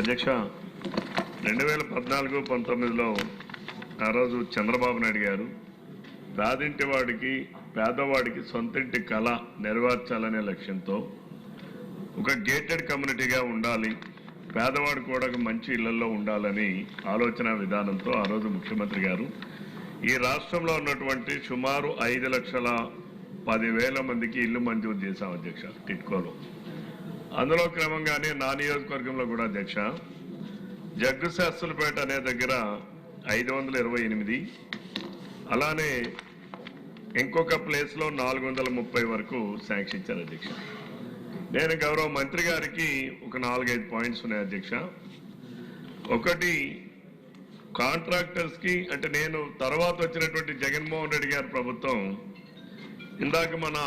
అధ్యక్ష రెండు వేల పద్నాలుగు పంతొమ్మిదిలో ఆ రోజు చంద్రబాబు నాయుడు గారు పేదింటి వాడికి పేదవాడికి సొంతింటి కళ నెరవేర్చాలనే లక్ష్యంతో ఒక గేటెడ్ కమ్యూనిటీగా ఉండాలి పేదవాడు కూడా మంచి ఇళ్ళలో ఉండాలని ఆలోచన విధానంతో ఆ రోజు ముఖ్యమంత్రి గారు ఈ రాష్ట్రంలో ఉన్నటువంటి సుమారు ఐదు లక్షల పదివేల మందికి ఇల్లు మంజూరు చేశాం అధ్యక్ష టిట్కోలో. అందులో క్రమంగానే నా నియోజకవర్గంలో కూడా అధ్యక్ష జగ్గుశాస్త్రులపేట అనే దగ్గర ఐదు వందల ఇరవై ఎనిమిది అలానే ఇంకొక ప్లేస్లో నాలుగు వందల ముప్పై వరకు శాంక్షన్ ఇచ్చారు అధ్యక్ష. నేను గౌరవ మంత్రి గారికి ఒక నాలుగైదు పాయింట్స్ ఉన్నాయి అధ్యక్ష. ఒకటి కాంట్రాక్టర్స్కి అంటే నేను తర్వాత వచ్చినటువంటి జగన్మోహన్ రెడ్డి గారి ప్రభుత్వం ఇందాక మన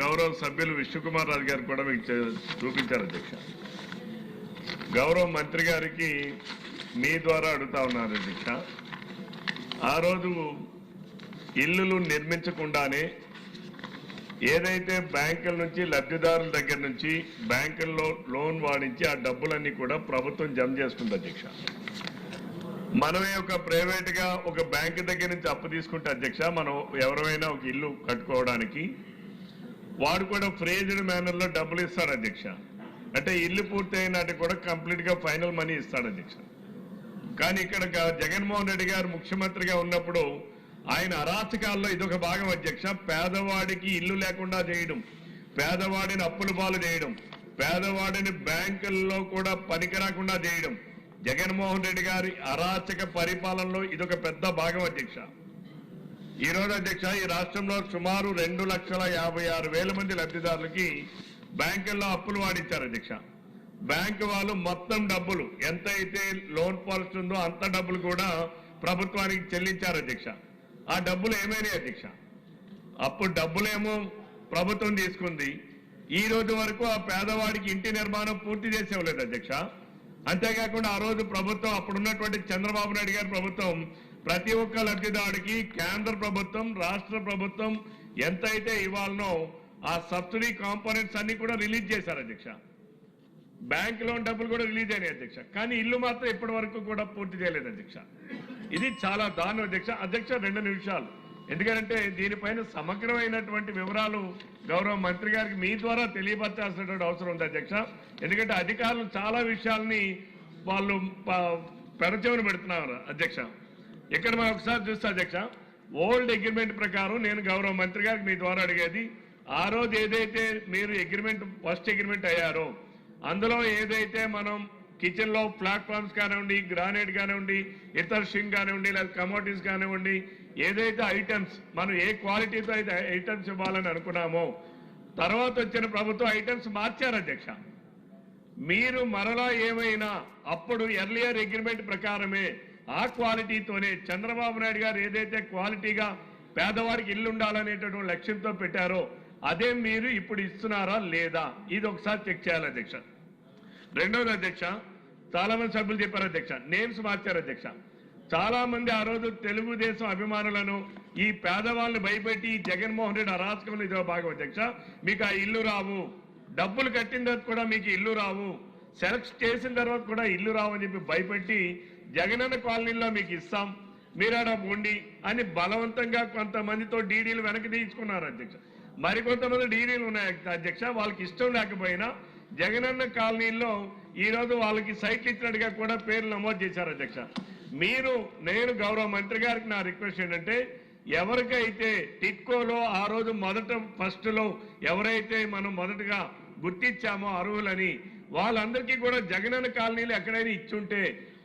గౌరవ సభ్యులు విష్ణుకుమార్ రాజు గారు కూడా మీకు చూపించారు అధ్యక్ష. గౌరవ మంత్రి గారికి మీ ద్వారా అడుగుతా ఉన్నారు అధ్యక్ష. ఆ రోజు ఇల్లులు నిర్మించకుండానే ఏదైతే బ్యాంకుల నుంచి లబ్ధిదారుల దగ్గర నుంచి బ్యాంకుల్లో లోన్ వాడించి ఆ డబ్బులన్నీ కూడా ప్రభుత్వం జమ చేసుకుంది అధ్యక్ష. మనమే ఒక ప్రైవేట్గా ఒక బ్యాంక్ దగ్గర నుంచి అప్పు తీసుకుంటే అధ్యక్ష మనం ఎవరైనా ఒక ఇల్లు కట్టుకోవడానికి వాడు కూడా ఫ్రేజ్డ్ మేనర్లో డబ్బులు ఇస్తాడు అధ్యక్ష. అంటే ఇల్లు పూర్తి కూడా కంప్లీట్గా ఫైనల్ మనీ ఇస్తాడు అధ్యక్ష. కానీ ఇక్కడ జగన్మోహన్ రెడ్డి గారు ముఖ్యమంత్రిగా ఉన్నప్పుడు ఆయన అరాచకాల్లో ఇదొక భాగం అధ్యక్ష. పేదవాడికి ఇల్లు లేకుండా చేయడం పేదవాడిని అప్పులు పాలు చేయడం పేదవాడిని బ్యాంకుల్లో కూడా పనికి రాకుండా చేయడం జగన్మోహన్ రెడ్డి గారి అరాచక పరిపాలనలో ఇదొక పెద్ద భాగం అధ్యక్ష. ఈ రోజు అధ్యక్ష ఈ రాష్ట్రంలో సుమారు రెండు లక్షల యాభై ఆరు వేల మంది లబ్ధిదారులకి బ్యాంకుల్లో అప్పులు వాడించారు అధ్యక్ష. బ్యాంకు వాళ్ళు మొత్తం డబ్బులు ఎంత అయితే లోన్ పాలసీ ఉందో అంత డబ్బులు కూడా ప్రభుత్వానికి చెల్లించారు అధ్యక్ష. ఆ డబ్బులు ఏమైనాయి అధ్యక్ష? అప్పుడు డబ్బులేమో ప్రభుత్వం తీసుకుంది. ఈ రోజు వరకు ఆ పేదవాడికి ఇంటి నిర్మాణం పూర్తి చేసేవలేదు అధ్యక్ష. అంతేకాకుండా ఆ రోజు ప్రభుత్వం అప్పుడున్నటువంటి చంద్రబాబు నాయుడు గారి ప్రభుత్వం ప్రతి ఒక్క లబ్ధిదారుడికి కేంద్ర ప్రభుత్వం రాష్ట్ర ప్రభుత్వం ఎంతైతే ఇవ్వాలనో ఆ సబ్సిడీ కాంపోనెంట్స్ అన్ని కూడా రిలీజ్ చేశారు అధ్యక్ష. బ్యాంక్ లోన్ డబ్బులు కూడా రిలీజ్ అయినాయి అధ్యక్ష. కానీ ఇల్లు మాత్రం ఇప్పటి వరకు కూడా పూర్తి చేయలేదు అధ్యక్ష. ఇది చాలా దారుణం అధ్యక్ష. అధ్యక్ష రెండు నిమిషాలు. ఎందుకంటే దీనిపైన సమగ్రమైనటువంటి వివరాలు గౌరవ మంత్రి గారికి మీ ద్వారా తెలియపరచాల్సినటువంటి అవసరం ఉంది అధ్యక్ష. ఎందుకంటే అధికారులు చాలా విషయాల్ని వాళ్ళు ప- పెడచెవిన పెడుతున్నారు అధ్యక్ష. ఇక్కడ మనం ఒకసారి చూస్తే అధ్యక్ష ఓల్డ్ అగ్రిమెంట్ ప్రకారం నేను గౌరవ మంత్రి గారికి మీ ద్వారా అడిగేది ఆ రోజు ఏదైతే మీరు అగ్రిమెంట్ ఫస్ట్ అగ్రిమెంట్ అయ్యారో అందులో ఏదైతే మనం కిచెన్లో ప్లాట్ఫామ్స్ కానివ్వండి గ్రానైట్ కానివ్వండి ఇతర షింగ్ కానివ్వండి లేదా కమోడిటీస్ కానివ్వండి ఏదైతే ఐటమ్స్ మనం ఏ క్వాలిటీతో అయితే ఐటమ్స్ ఇవ్వాలని అనుకున్నామో తర్వాత వచ్చిన ప్రభుత్వం ఐటమ్స్ మార్చారు అధ్యక్ష. మీరు మరలా ఏమైనా అప్పుడు ఎర్లియర్ అగ్రిమెంట్ ప్రకారమే ఆ క్వాలిటీతోనే చంద్రబాబు నాయుడు గారు ఏదైతే క్వాలిటీగా పేదవాడికి ఇల్లు ఉండాలనేటటువంటి లక్ష్యంతో పెట్టారో అదే మీరు ఇప్పుడు ఇస్తున్నారా లేదా? ఇది ఒకసారి చెక్ చేయాలి అధ్యక్ష. రెండవది అధ్యక్ష చాలా మంది సభ్యులు చెప్పారు అధ్యక్ష నేమ్స్ మార్చారు అధ్యక్ష. చాలా మంది ఆ రోజు తెలుగుదేశం అభిమానులను ఈ పేదవాళ్ళని భయపెట్టి జగన్మోహన్ రెడ్డి అరాచకంలో ఇదో భాగం అధ్యక్ష మీకు ఆ ఇల్లు రావు. డబ్బులు కట్టిన తర్వాత కూడా మీకు ఇల్లు రావు. సెలెక్ట్ చేసిన తర్వాత కూడా ఇల్లు రావు అని చెప్పి భయపెట్టి జగనన్న కాలనీలో మీకు ఇస్తాం మీరాడ ఉండి అని బలవంతంగా కొంతమందితో డీడీలు వెనక్కి తీసుకున్నారు అధ్యక్ష. మరికొంతమంది డీడీలు ఉన్నాయి అధ్యక్ష వాళ్ళకి ఇష్టం లేకపోయినా జగనన్న కాలనీలో ఈ రోజు వాళ్ళకి సైట్లు ఇచ్చినట్టుగా కూడా పేర్లు నమోదు చేశారు అధ్యక్ష. మీరు నేను గౌరవ మంత్రి గారికి నా రిక్వెస్ట్ ఏంటంటే ఎవరికైతే టిట్కోలో ఆ రోజు మొదట ఫస్ట్లో ఎవరైతే మనం మొదటగా గుర్తించామో అర్హులని వాళ్ళందరికీ కూడా జగనన్న కాలనీలు ఎక్కడైనా ఇచ్చుంటే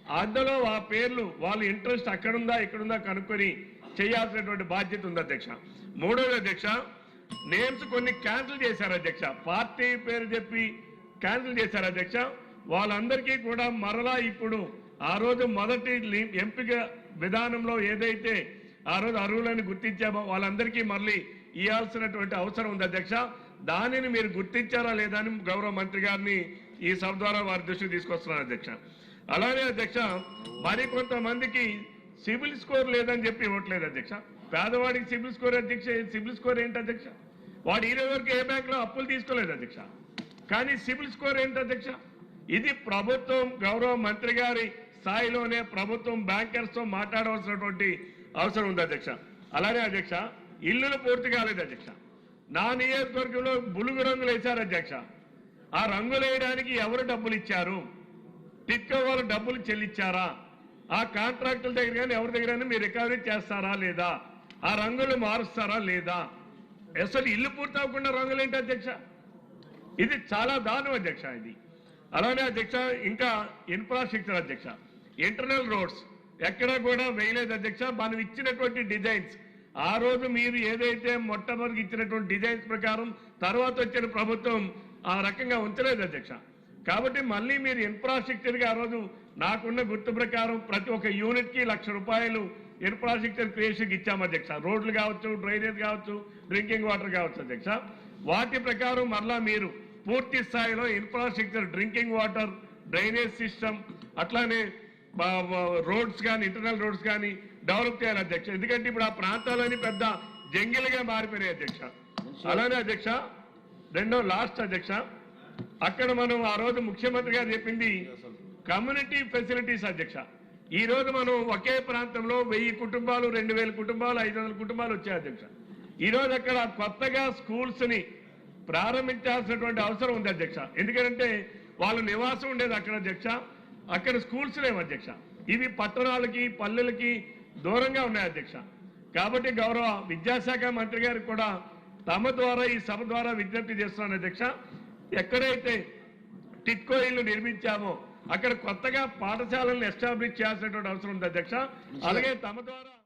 అందులో ఆ పేర్లు వాళ్ళ ఇంట్రెస్ట్ అక్కడుందా ఇక్కడుందా కనుక్కొని చేయాల్సినటువంటి బాధ్యత ఉంది అధ్యక్ష. మూడోది అధ్యక్ష నేమ్స్ కొన్ని క్యాన్సిల్ చేశారు అధ్యక్ష. పార్టీ పేరు చెప్పి క్యాన్సిల్ చేశారు అధ్యక్ష. వాళ్ళందరికీ కూడా మరలా ఇప్పుడు ఆ రోజు మొదటి ఎంపిక విధానంలో ఏదైతే ఆ రోజు అర్హులను గుర్తించామో వాళ్ళందరికీ మళ్ళీ ఇవ్వాల్సినటువంటి అవసరం ఉంది అధ్యక్ష. దానిని మీరు గుర్తించారా లేదా అని గౌరవ మంత్రి గారిని ఈ సభ ద్వారా వారి దృష్టికి తీసుకొస్తున్నారు అధ్యక్ష. అలానే అధ్యక్ష మరి కొంతమందికి సిబిల్ స్కోర్ లేదని చెప్పి ఇవ్వట్లేదు అధ్యక్ష. పేదవాడికి సిబిల్ స్కోర్ అధ్యక్ష సిబిల్ స్కోర్ ఏంటి అధ్యక్ష? వాడు ఈరోజు వరకు ఏ బ్యాంకులో అప్పులు తీసుకోలేదు అధ్యక్ష. కానీ సిబిల్ స్కోర్ ఏంటి అధ్యక్ష? ఇది ప్రభుత్వం గౌరవ మంత్రి గారి స్థాయిలోనే ప్రభుత్వం బ్యాంకర్స్తో మాట్లాడవలసినటువంటి అవసరం ఉంది అధ్యక్ష. అలానే అధ్యక్ష ఇల్లులు పూర్తి కాలేదు అధ్యక్ష. నా నియోజకవర్గంలో బులుగు రంగులు వేశారు అధ్యక్ష. ఆ రంగులు వేయడానికి ఎవరు డబ్బులు ఇచ్చారు? టిక్కో వాళ్ళు డబ్బులు చెల్లించారా? ఆ కాంట్రాక్టుల దగ్గర కానీ ఎవరి దగ్గర మీరు రికవరీ చేస్తారా లేదా? ఆ రంగులు మారుస్తారా లేదా? అసలు ఇల్లు పూర్తి అవ్వకుండా రంగులు ఏంటి అధ్యక్ష? ఇది చాలా దారుణం అధ్యక్ష ఇది. అలానే అధ్యక్ష ఇంకా ఇన్ఫ్రాస్ట్రక్చర్ అధ్యక్ష. ఇంటర్నల్ రోడ్స్ ఎక్కడా కూడా వేయలేదు అధ్యక్ష. మనం ఇచ్చినటువంటి డిజైన్స్ ఆ రోజు మీరు ఏదైతే మొట్టమొదటి ఇచ్చినటువంటి డిజైన్స్ ప్రకారం తర్వాత వచ్చిన ప్రభుత్వం ఆ రకంగా ఉంచలేదు అధ్యక్ష. కాబట్టి మళ్ళీ మీరు ఇన్ఫ్రాస్ట్రక్చర్కి ఆ రోజు నాకున్న గుర్తు ప్రకారం ప్రతి ఒక్క యూనిట్కి లక్ష రూపాయలు ఇన్ఫ్రాస్ట్రక్చర్ క్రియేషన్ ఇచ్చాము అధ్యక్ష. రోడ్లు కావచ్చు డ్రైనేజ్ కావచ్చు డ్రింకింగ్ వాటర్ కావచ్చు అధ్యక్ష. వాటి ప్రకారం మరలా మీరు పూర్తి స్థాయిలో infrastructure drinking water drainage system అట్లానే రోడ్స్ కానీ ఇంటర్నల్ రోడ్స్ కానీ డెవలప్ చేయాలి అధ్యక్ష. ఎందుకంటే ఇప్పుడు ఆ ప్రాంతాలన్నీ పెద్ద జంగిల్గా మారిపోయినాయి అధ్యక్ష. అలానే అధ్యక్ష రెండో లాస్ట్ అధ్యక్ష అక్కడ మనం ఆ రోజు ముఖ్యమంత్రి గారు చెప్పింది కమ్యూనిటీ ఫెసిలిటీస్ అధ్యక్ష. ఈ రోజు మనం ఒకే ప్రాంతంలో వెయ్యి కుటుంబాలు రెండు వేల కుటుంబాలు ఐదు వందల కుటుంబాలు వచ్చాయి అధ్యక్ష. ఈ రోజు అక్కడ కొత్తగా స్కూల్స్ని ప్రారంభించాల్సినటువంటి అవసరం ఉంది అధ్యక్ష. ఎందుకంటే వాళ్ళ నివాసం ఉండేది అక్కడ అధ్యక్ష. అక్కడ స్కూల్స్ లేవు అధ్యక్ష. ఇవి పట్టణాలకి పల్లెలకి దూరంగా ఉన్నాయి అధ్యక్ష. కాబట్టి గౌరవ విద్యాశాఖ మంత్రి గారికి కూడా తమ ద్వారా ఈ సభ ద్వారా విజ్ఞప్తి చేస్తున్నాను అధ్యక్ష. ఎక్కడైతే టిట్కో ఇల్లు నిర్మించామో అక్కడ కొత్తగా పాఠశాలను ఎస్టాబ్లిష్ చేయాల్సినటువంటి అవసరం ఉంది అధ్యక్ష. అలాగే తమ ద్వారా